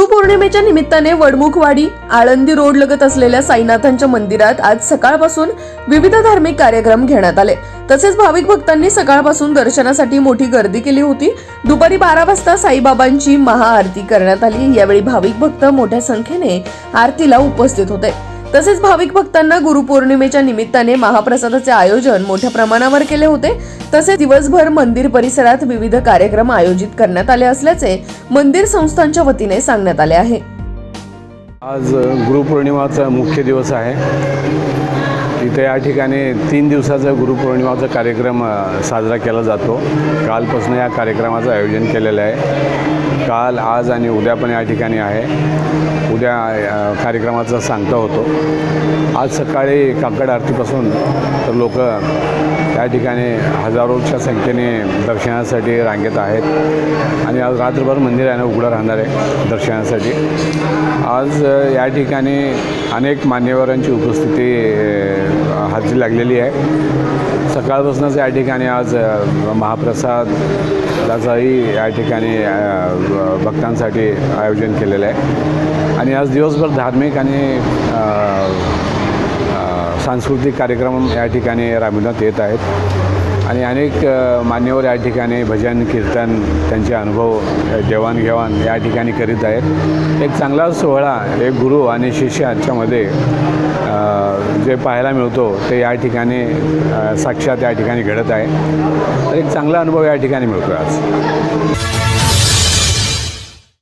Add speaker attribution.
Speaker 1: गुरुपौर्णिमेच्या निमित्ताने वडमुखवाडी आळंदी रोड लगत असलेल्या साईनाथांच्या मंदिरात आज सकाळपासून विविध धार्मिक कार्यक्रम घेण्यात आले. तसेच भाविक भक्तांनी सकाळपासून दर्शनासाठी मोठी गर्दी केली होती. दुपारी बारा वाजता साईबाबांची महाआरती करण्यात आली. यावेळी भाविक भक्त मोठ्या संख्येने आरतीला उपस्थित होते. तसेच भाविक भक्तांना गुरुपौर्णिमेच्या निमित्ताने महाप्रसादाचे आयोजन मोठ्या प्रमाणावर केले होते. तसेच दिवसभर मंदिर परिसरात विविध कार्यक्रम आयोजित करण्यात आले असल्याचे मंदिर संस्थांच्या वतीने सांगण्यात आले आहे.
Speaker 2: आज गुरुपौर्णिमाचा मुख्य दिवस आहे. इथे या ठिकाणी तीन दिवसाचा गुरुपौर्णिमाचा कार्यक्रम साजरा केला जातो. कालपासून या कार्यक्रमाचं आयोजन केलेलं आहे. काल आज आणि उद्या पण या ठिकाणी आहे. उद्या कार्यक्रमाचा सांगता होतो. आज सकाळी काकड आरतीपासून तर लोक या ठिकाणी हजारोच्या संख्येने दर्शनासाठी रांगेत आहेत. आणि आज रात्रभर मंदिर आहे ना उघडं राहणार आहे दर्शनासाठी. आज या ठिकाणी अनेक मान्यवरांची उपस्थिती हाती लागलेली आहे. सकाळपासूनच या ठिकाणी आज अ, या ठिकाणी भक्तांसाठी आयोजन केलेलं आहे. आणि आज दिवसभर धार्मिक आणि सांस्कृतिक कार्यक्रम या ठिकाणी राबविण्यात येत आहेत. आणि अनेक मान्यवर या ठिकाणी भजन कीर्तन त्यांचे अनुभव देवाणघेवाण या ठिकाणी करीत आहेत. एक चांगला सोहळा एक गुरु आणि शिष्य यांच्यामध्ये जे पाहायला मिळतो ते या ठिकाणी साक्षात या ठिकाणी घडत आहे. तर एक चांगला अनुभव या ठिकाणी मिळतो आज.